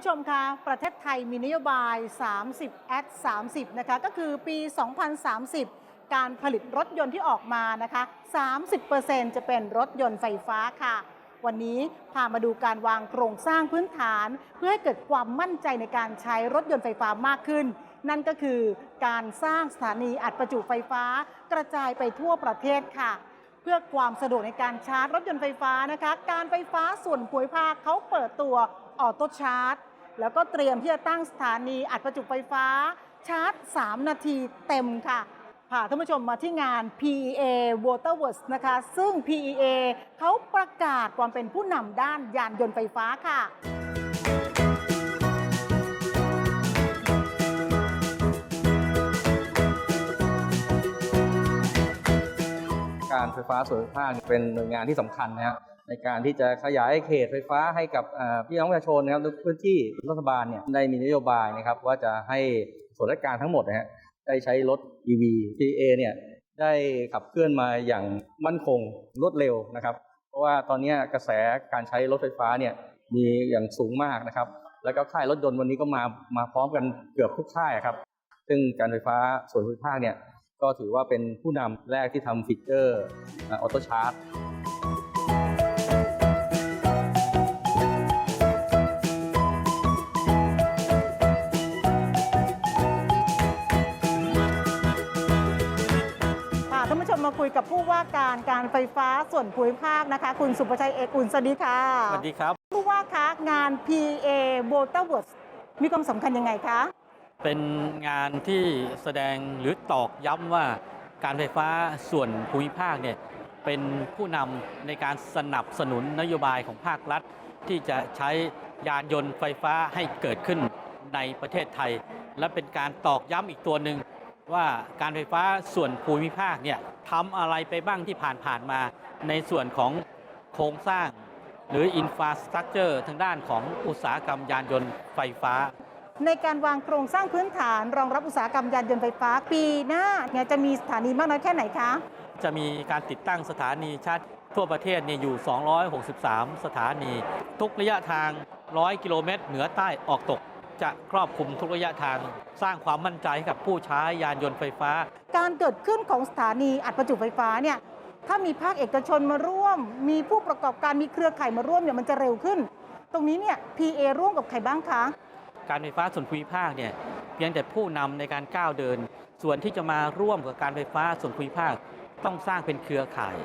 ผู้ชมคะประเทศไทยมีนโยบาย 30 at 30 นะคะ ก็คือปี 2030 การผลิตรถยนต์ที่ออกมานะคะ 30%จะเป็นรถยนต์ไฟฟ้าค่ะ วันนี้พามาดูการวางโครงสร้างพื้นฐาน เพื่อให้เกิดความมั่นใจในการใช้รถยนต์ไฟฟ้ามากขึ้น นั่นก็คือการสร้างสถานีอัดประจุไฟฟ้า กระจายไปทั่วประเทศค่ะเพื่อความสะดวกในการชาร์จรถยนต์ไฟฟ้านะคะ การไฟฟ้าส่วนภูมิภาคเขาเปิดตัวออโต้ชาร์จ แล้วก็เตรียมที่จะตั้งสถานีอัดประจุไฟฟ้า ชาร์จ 3 นาทีเต็มค่ะพาท่านผู้ชมมาที่งาน PEA Waterworks นะคะ ซึ่ง PEA เขาประกาศความเป็นผู้นำด้านยานยนต์ไฟฟ้าค่ะการไฟฟ้าส่วนภาคเป็นหน่วยงานที่สำคัญนะครับ ในการที่จะขยายเขตไฟฟ้าให้กับพี่น้องประชาชนนะครับทุกพื้นที่รัฐบาลเนี่ยได้มีนโยบายนะครับ ว่าจะให้ส่วนราชการทั้งหมดนะฮะได้ใช้รถ EV PA เนี่ยได้ขับเคลื่อนมาอย่างมั่นคงรวดเร็วนะครับ เพราะว่าตอนนี้กระแสการใช้รถไฟฟ้าเนี่ยมีอย่างสูงมากนะครับ แล้วก็ค่ายรถยนต์วันนี้ก็มามาพร้อมกันเกือบทุกค่ายครับ ซึ่งการไฟฟ้าส่วนภูมิภาคเนี่ยก็ถือว่าเป็นผู้นำแรกที่ทำฟีเจอร์ออโต้ชาร์จ มมาคุยกับผู้ว่าการการไฟฟ้าส่วนภูมิภาคนะคะ คุณสุประชัยเอกอุ่นสวัสดีค่ะสวัสดีครับ ผู้ว่าคะงาน PA Waterworks มีความสำคัญยังไงคะ เป็นงานที่แสดงหรือตอกย้ำว่าการไฟฟ้าส่วนภูมิภาคเนี่ยเป็นผู้นำในการสนับสนุนนโยบายของภาครัฐ ที่จะใช้ยานยนต์ไฟฟ้าให้เกิดขึ้นในประเทศไทย และเป็นการตอกย้ำอีกตัวหนึ่ง ว่าการไฟฟ้าส่วนภูมิภาคเนี่ยทำอะไรไปบ้างที่ผ่านๆมาในส่วนของโครงสร้าง หรืออินฟราสตรักเจอร์ทางด้านของอุตสาหกรรมยานยนต์ไฟฟ้า ในการวางโครงสร้างพื้นฐานรองรับอุตสาหกรรมยานยนต์ไฟฟ้า ปีหน้าเนี่ยจะมีสถานีมากน้อยแค่ไหนคะ จะมีการติดตั้งสถานีชาร์จทั่วประเทศเนี่ยอยู่ 263 สถานี ทุกระยะทาง 100 กิโลเมตร เหนือใต้ออกตก จะครอบคลุมทุกระยะทาง สร้างความมั่นใจให้กับผู้ใช้ยานยนต์ไฟฟ้า การเกิดขึ้นของสถานีอัดประจุไฟฟ้าเนี่ยถ้ามีภาคเอกชนมาร่วม มีผู้ประกอบการมีเครือข่ายมาร่วมเนี่ยมันจะเร็วขึ้น ตรงนี้เนี่ย PA ร่วมกับใครบ้างคะ การไฟฟ้าส่วนภูมิภาคเนี่ยเพียงแต่ผู้นำในการก้าวเดิน ส่วนที่จะมาร่วมกับการไฟฟ้าส่วนภูมิภาคต้องสร้างเป็นเครือข่าย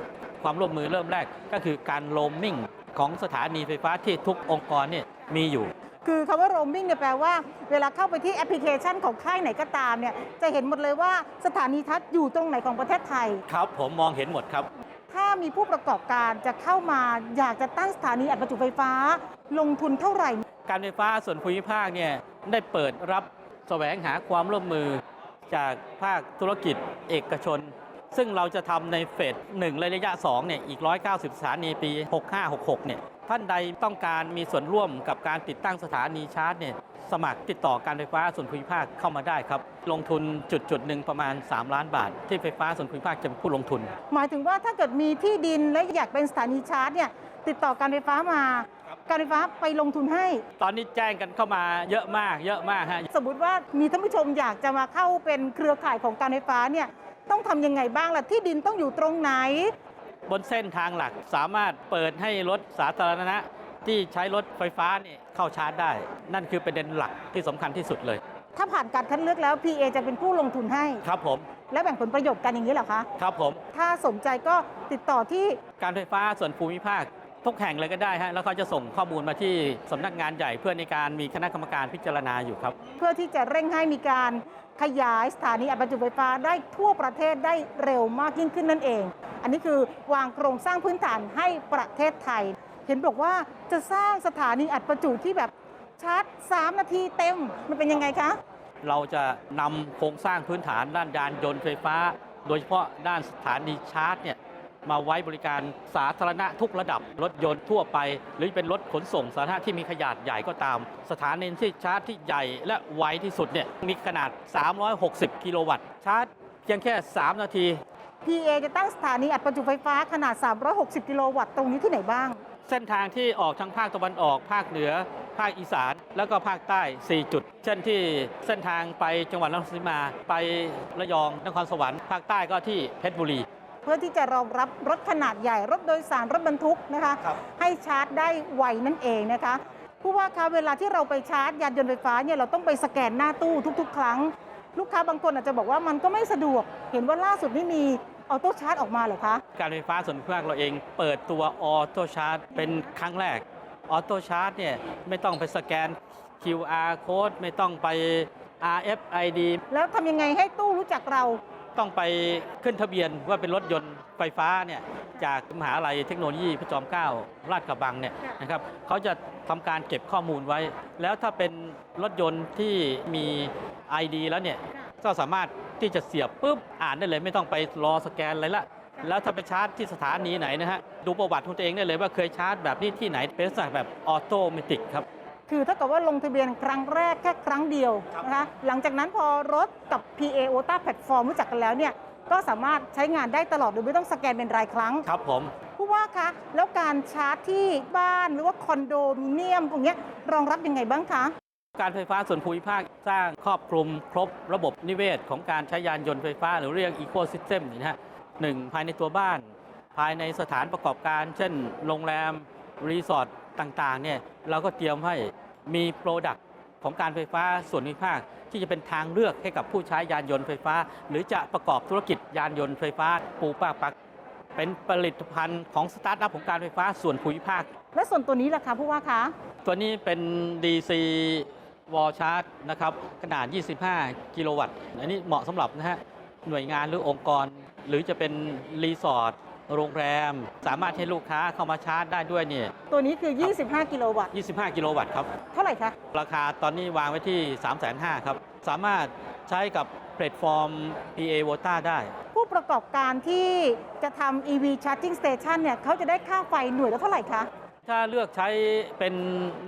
ความร่วมมือเริ่มแรกก็คือการโรมมิ่งของสถานีไฟฟ้าที่ทุกองค์กรเนี่ยมีอยู่ คือคำว่า roaming เนี่ยแปลว่าเวลาเข้าไปที่แอปพลิเคชันของค่ายไหนก็ตามเนี่ยจะเห็นหมดเลยว่าสถานีทัศน์อยู่ตรงไหนของประเทศไทย ครับผมมองเห็นหมดครับ ถ้ามีผู้ประกอบการจะเข้ามาอยากจะตั้งสถานีอัดประจุไฟฟ้า ลงทุนเท่าไหร่ การไฟฟ้าส่วนภูมิภาคเนี่ยได้เปิดรับแสวงหาความร่วมมือจากภาคธุรกิจเอกชน ซึ่งเราจะทำในเฟสหนึ่งและระยะ2เนี่ยอีก 190 สถานีปี 6566 เนี่ย ท่านใดต้องการมีส่วนร่วมกับการติดตั้งสถานีชาร์จเนี่ยสมัครติดต่อการไฟฟ้าส่วนภูมิภาคเข้ามาได้ครับ ลงทุนจุดจุดๆหนึ่งประมาณ 3 ล้านบาท ที่ไฟฟ้าส่วนภูมิภาคจะเป็นผู้ลงทุน หมายถึงว่าถ้าเกิดมีที่ดินและอยากเป็นสถานีชาร์จเนี่ยติดต่อการไฟฟ้ามาครับการไฟฟ้าไปลงทุนให้ ตอนนี้แจ้งกันเข้ามาเยอะมาก เยอะมากฮะสมมติว่ามีท่านผู้ชมอยากจะมาเข้าเป็นเครือข่ายของการไฟฟ้าเนี่ยต้องทำยังไงบ้างล่ะที่ดินต้องอยู่ตรงไหน บนเส้นทางหลักสามารถเปิดให้รถสาธารณะที่ใช้รถไฟฟ้าเนี่ยเข้าชาร์จได้ นั่นคือประเด็นหลักที่สำคัญที่สุดเลย ถ้าผ่านการคัดเลือกแล้ว PA จะเป็นผู้ลงทุนให้ ครับผม และแบ่งผลประโยชน์กันอย่างนี้เหรอคะ ครับผม ถ้าสนใจก็ติดต่อที่การไฟฟ้าส่วนภูมิภาค ทุกแห่งเลยก็ได้ฮะแล้วเขาจะส่งข้อมูลมาที่สำนักงานใหญ่เพื่อในการมีคณะกรรมการพิจารณาอยู่ครับ เพื่อที่จะเร่งให้มีการขยายสถานีอัดประจุไฟฟ้าได้ทั่วประเทศได้เร็วมากยิ่งขึ้นนั่นเอง อันนี้คือวางโครงสร้างพื้นฐานให้ประเทศไทย เห็นบอกว่าจะสร้างสถานีอัดประจุที่แบบชาร์จ 3 นาทีเต็มมันเป็นยังไงคะเราจะนำโครงสร้างพื้นฐานด้านยานยนต์ไฟฟ้า โดยเฉพาะด้านสถานีชาร์จเนี่ย มาไว้บริการสาธารณะทุกระดับรถยนต์ทั่วไป หรือเป็นรถขนส่งสาธารณะที่มีขนาดใหญ่ก็ตาม สถานีที่ชาร์จที่ใหญ่และไวที่สุดเนี่ยมีขนาด 360 กิโลวัตต์ชาร์จเพียงแค่ 3 นาที PA จะตั้งสถานีอัดประจุไฟฟ้าขนาด 360 กิโลวัตต์ตรงนี้ที่ไหนบ้าง เส้นทางที่ออกทั้งภาคตะวันออกภาคเหนือ ภาคอีสาน แล้วก็ภาคใต้ 4 จุด เช่นที่เส้นทางไปจังหวัดนครศรีมาไประยองนครสวรรค์ภาคใต้ก็ที่เพชรบุรี เพื่อที่จะรองรับรถขนาดใหญ่ รถโดยสารรถบรรทุกนะคะ ครับให้ชาร์จได้ไวนั่นเองนะคะผู้ว่าคะเวลาที่เราไปชาร์จยานยนต์ไฟฟ้าเนี่ยเราต้องไปสแกนหน้าตู้ทุก ๆ ครั้ง ลูกค้าบางคนอาจจะบอกว่ามันก็ไม่สะดวก เห็นว่าล่าสุดนี่มีออโต้ชาร์จออกมาเหรอคะ การไฟฟ้าส่วนภูมิภาคเราเองเปิดตัวออโต้ชาร์จเป็นครั้งแรกออโต้ชาร์จเนี่ยไม่ต้องไปสแกน QR code ไม่ต้องไป RFID แล้วทำยังไงให้ตู้รู้จักเรา ต้องไปขึ้นทะเบียนว่าเป็นรถยนต์ไฟฟ้าเนี่ยจากมหาลัยเทคโนโลยีพระจอมเกล้าราชกระบังเนี่ยนะครับเขาจะทำการเก็บข้อมูลไว้ แล้วถ้าเป็นรถยนต์ที่มี ID แล้วเนี่ยก็สามารถที่จะเสียบปุ๊บอ่านได้เลย ไม่ต้องไปรอสแกนอะไรละแล้วถ้าไปชาร์จที่สถานีไหนนะฮะดูประวัติของตัวเองได้เลยว่าเคยชาร์จแบบนี้ที่ไหนเป็นลักษณะแบบออโตเมติกครับ คือถ้ากับว่าลงทะเบียนครั้งแรกแค่ครั้งเดียวนะคะหลังจากนั้นพอรถกับ PA o t a Platform รู้จักกันแล้วเนี่ยก็สามารถใช้งานได้ตลอดโดยไม่ต้องสแกนเป็นรายครั้ง ครับผมผู้ว่าคะแล้วการชาร์จที่บ้านหรือว่าคอนโดมิเนียมตรงเนี้ยรองรับยังไงบ้างคะ การไฟฟ้าส่วนภูมิภาคสร้างครอบคลุมครบระบบนิเวศ ของการใช้ยานยนต์ไฟฟ้า หรือเรียกอีโค y ิสเต็มนะฮะหนึ่งภายในตัวบ้าน ภายในสถานประกอบการ เช่น โรงแรม รีสอร์ท ต่างๆเนี่ยเราก็เตรียมให้มีโปรดักต์ของการไฟฟ้าส่วนภูมิภาคที่จะเป็นทางเลือกให้กับผู้ใช้ยานยนต์ไฟฟ้า หรือจะประกอบธุรกิจยานยนต์ไฟฟ้าปูป้าปัก เป็นผลิตภัณฑ์ของสตาร์ทอัพของการไฟฟ้าส่วนภูมิภาค และส่วนตัวนี้ล่ะคะผู้ว่าคะตัวนี้เป็น DC wall charge นะครับขนาด 25 กิโลวัตต์ อันนี้เหมาะสำหรับนะฮะหน่วยงานหรือองค์กร หรือจะเป็นรีสอร์ท โรงแรม สามารถให้ลูกค้าเข้ามาชาร์จได้ด้วยเนี่ยตัวนี้คือ 25 กิโลวัตต์ 25 กิโลวัตต์ครับ เท่าไหร่คะ ราคาตอนนี้วางไว้ที่ 3,500,000ครับ สามารถใช้กับแพลตฟอร์ม PA v o t a ได้ ผู้ประกอบการที่จะทำ EV Charging Station เนี่ยเขาจะได้ค่าไฟหน่วยละเท่าไหร่คะ ถ้าเลือกใช้เป็น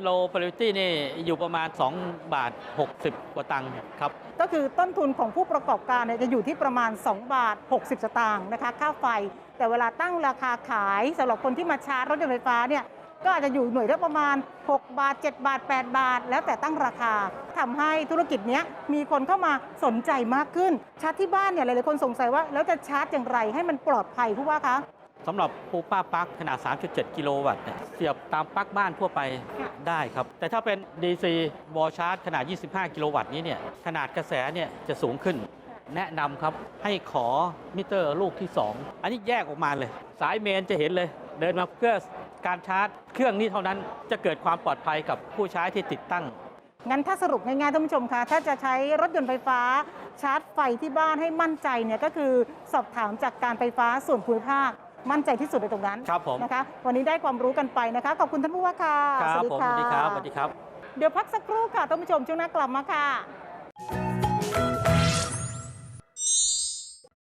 low priority นี่อยู่ประมาณ 2 บาท 60 กว่าตังค์ครับ ก็คือต้นทุนของผู้ประกอบการจะอยู่ที่ประมาณ 2 บาท 60 สตางค์นะคะค่าไฟ แต่เวลาตั้งราคาขายสำหรับคนที่มาชาร์จรถยนต์ไฟฟ้าเนี่ยก็อาจจะอยู่หน่วยละประมาณ 6 บาท 7 บาท 8 บาท แล้วแต่ตั้งราคาทำให้ธุรกิจนี้มีคนเข้ามาสนใจมากขึ้น ชาร์จที่บ้านเนี่ยหลายๆคนสงสัยว่า แล้วจะชาร์จอย่างไรให้มันปลอดภัยผู้ว่าคะ สำหรับปูป้าปลั๊กขนาด 3.7 กิโลวัตต์เนี่ยเสียบตามปลั๊กบ้านทั่วไปค่ะได้ครับ แต่ถ้าเป็น DC wall charge ขนาด 25 กิโลวัตต์นี้เนี่ยขนาดกระแสเนี่ยจะสูงขึ้น แนะนำครับให้ขอมิเตอร์ลูกที่ 2 อันนี้แยกออกมาเลย สายเมนจะเห็นเลย เดินมาเพื่อการชาร์จ เครื่องนี้เท่านั้นจะเกิดความปลอดภัยกับผู้ใช้ที่ติดตั้งงั้นถ้าสรุปง่ายๆท่านผู้ชมคะถ้าจะใช้รถยนต์ไฟฟ้า ชาร์จไฟที่บ้านให้มั่นใจเนี่ยก็คือสอบถามจากการไฟฟ้าส่วนภูมิภาค มั่นใจที่สุดในตรงนั้นครับผม นะคะ วันนี้ได้ความรู้กันไปนะคะ ขอบคุณท่านผู้ว่าค่ะ ครับผมสวัสดีครับสวัสดีครับ เดี๋ยวพักสักครู่ค่ะท่านผู้ชมช่วงหน้ากลับมาค่ะ